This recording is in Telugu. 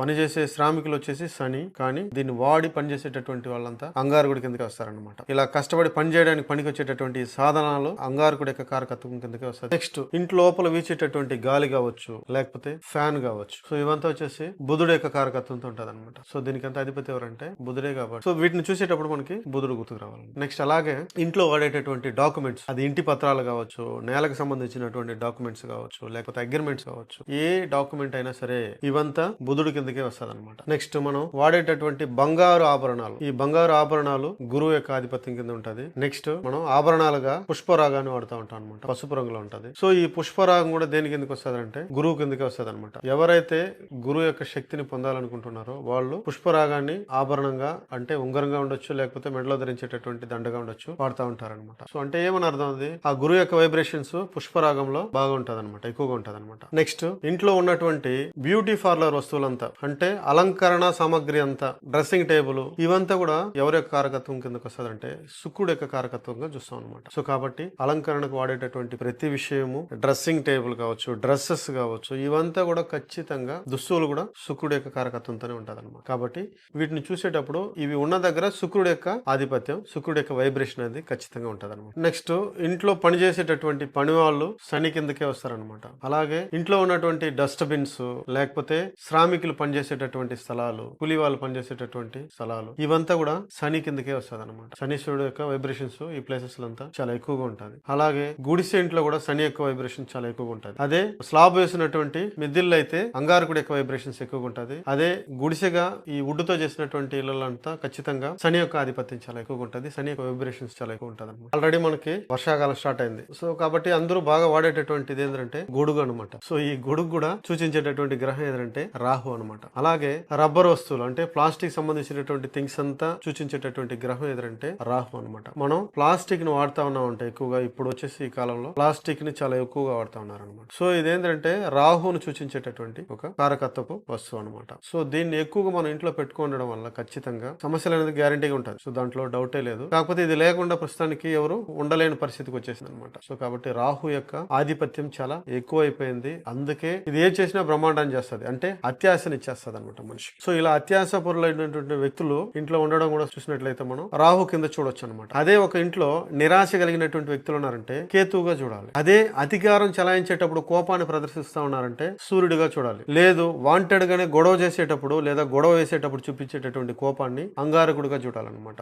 పనిచేసే శ్రామికులు వచ్చేసి శని కానీ దీన్ని వాడి పనిచేసేటటువంటి వాళ్ళంతా అంగారకుడి కిందకి వస్తారనమాట ఇలా కష్టపడి పని చేయడానికి పనికి వచ్చేటటువంటి సాధనాలు అంగారకుడి యొక్క కారకత్వం కిందకి వస్తాయి. నెక్స్ట్ ఇంటి లోపల వీచేటటువంటి గాలి కావచ్చు లేకపోతే ఫ్యాన్ కావచ్చు. సో ఇవంతా వచ్చేసి బుధుడు యొక్క కారకత్వంతో ఉంటుంది అనమాట సో దీనికంతా అధిపతి ఎవరంటే బుధుడే కాబట్టి. సో వీటిని చూసేటప్పుడు మనకి బుధుడు గుర్తుకు రావాలి. నెక్స్ట్ అలాగే ఇంట్లో వాడేటటువంటి డాక్యుమెంట్స్ అది ఇంటి పత్రాలు కావచ్చు నేలకు సంబంధించినటువంటి డాక్యుమెంట్స్ కావచ్చు లేకపోతే అగ్రిమెంట్స్ కావచ్చు ఏ డాక్యుమెంట్ అయినా సరే ఇవంతా బుధుడు కిందకే వస్తుంది అనమాట నెక్స్ట్ మనం వాడేటటువంటి బంగారు ఆభరణాలు. ఈ బంగారు ఆభరణాలు గురువు యొక్క ఆధిపత్యం కింద ఉంటది. నెక్స్ట్ మనం ఆభరణాలుగా పుష్పరాగాన్ని వాడుతూ ఉంటాం అనమాట పసుపు రంగులో ఉంటుంది. సో ఈ పుష్పరాగం కూడా దేని కిందకి వస్తుంది అంటే గురువు కిందకి వస్తుంది అనమాట ఎవరైతే గురువు యొక్క శక్తిని పొందాలనుకుంటున్నారో వాళ్ళు పుష్పరాగాన్ని ఆభరణంగా అంటే ఉంగరంగా ఉండొచ్చు లేకపోతే మెడలో ధరించేటటువంటి దండగా ఉండొచ్చు వాడుతూ ఉంటారనమాట సో అంటే ఏమని అర్థం ఉంది ఆ గురువు యొక్క వైబ్రేషన్స్ పుష్పరాగంలో బాగా ఉంటుంది అనమాట ఎక్కువగా ఉంటుంది అనమాట నెక్స్ట్ ఇంట్లో ఉన్నటువంటి బ్యూటీ పార్లర్ వస్తువులంతా అంటే అలంకరణ సామాగ్రి అంతా డ్రెస్సింగ్ టేబుల్ ఇవంతా కూడా ఎవరి యొక్క కారకత్వం కిందకి వస్తుంది అంటే శుక్రుడు యొక్క కారకత్వంగా చూస్తాం అనమాట సో కాబట్టి అలంకరణకు వాడేటటువంటి ప్రతి విషయము డ్రెస్సింగ్ టేబుల్ కావచ్చు డ్రెస్సెస్ కావచ్చు ఇవంతా కూడా ఖచ్చితంగా దుస్తువులు కూడా శుక్రుడు యొక్క కారకత్వంతోనే ఉంటుంది అనమాట కాబట్టి వీటిని చూసేటప్పుడు ఇవి ఉన్న దగ్గర శుక్రుడు యొక్క ఆధిపత్యం శుక్రుడు యొక్క వైబ్రేషన్ అనేది ఖచ్చితంగా ఉంటుంది అనమాట నెక్స్ట్ ఇంట్లో పనిచేసేటటువంటి పని వాళ్ళు శని కిందకే వస్తారనమాట అలాగే ఇంట్లో ఉన్నటువంటి డస్ట్ బిన్స్ లేకపోతే శ్రామికులు పనిచేసేటటువంటి స్థలాలు పులి వాళ్ళు పనిచేసేటటువంటి స్థలాలు ఇవంతా కూడా శని కిందకే వస్తుంది అనమాట శనీశ్వరుడు యొక్క వైబ్రేషన్స్ ఈ ప్లేసెస్ అంతా చాలా ఎక్కువగా ఉంటుంది. అలాగే గుడిసె ఇంట్లో కూడా శని యొక్క వైబ్రేషన్ చాలా ఎక్కువగా ఉంటుంది. అదే స్లాబ్ వేసినటువంటి మిద్దిల్లో అయితే అంగారకుడు యొక్క వైబ్రేషన్స్ ఎక్కువగా ఉంటుంది. అదే గుడిసెగా ఈ వుడ్తో చేసినటువంటి ఇళ్ళంతా ఖచ్చితంగా శని యొక్క ఆధిపత్యం చాలా ఎక్కువగా ఉంటుంది. శని యొక్క వైబ్రేషన్స్ చాలా ఎక్కువ ఉంటుంది అనమాట ఆల్రెడీ మనకి వర్షాకాలం స్టార్ట్ అయింది. సో కాబట్టి అందరూ బాగా వాడేటటువంటిది ఏంటంటే గొడుగు అనమాట సో ఈ గొడుగు కూడా సూచించేటటువంటి గ్రహం ఏంటంటే రాహు అనమాట అలాగే రబ్బర్ వస్తువులు అంటే ప్లాస్టిక్ సంబంధించినటువంటి థింగ్స్ అంతా సూచించేటటువంటి గ్రహం ఏదంటే రాహు అనమాట మనం ప్లాస్టిక్ని వాడుతా ఉన్నాం అంటే ఎక్కువగా ఇప్పుడు వచ్చేసి ఈ కాలంలో ప్లాస్టిక్ని చాలా ఎక్కువగా వాడుతా ఉన్నారు అనమాట సో ఇదేంటంటే రాహును సూచించేటటువంటి ఒక కారకత్వపు వస్తువు అనమాట సో దీన్ని ఎక్కువగా మనం ఇంట్లో పెట్టుకోవడం వల్ల ఖచ్చితంగా సమస్యలు అనేది గ్యారంటీగా ఉంటుంది సో దాంట్లో డౌటే లేదు. కాకపోతే ఇది లేకుండా ప్రస్తుతానికి ఎవరు ఉండలేని పరిస్థితికి వచ్చేసింది అనమాట సో కాబట్టి రాహు యొక్క ఆధిపత్యం చాలా ఎక్కువ అయిపోయింది అందుకే ఇది ఏం చేసినా బ్రహ్మాండాన్ని చేస్తుంది. అంటే అత్యాశని ఇచ్చేస్తుంది అనమాట మనిషి సో ఇలా అత్యాసపరులైనటువంటి వ్యక్తులు ఇంట్లో ఉండడం కూడా చూసినట్లయితే మనం రాహు కింద చూడొచ్చు అనమాట అదే ఒక ఇంట్లో నిరాశ కలిగినటువంటి వ్యక్తులు ఉన్నారంటే కేతువుగా చూడాలి. అదే అధికారం చలాయించేటప్పుడు కోపాన్ని ప్రదర్శిస్తా ఉన్నారంటే సూర్యుడిగా చూడాలి. లేదు వాంటెడ్ గానే గొడవ చేసేటప్పుడు లేదా గొడవ వేసేటప్పుడు చూపించేటటువంటి కోపాన్ని అంగారకుడిగా చూడాలన్నమాట.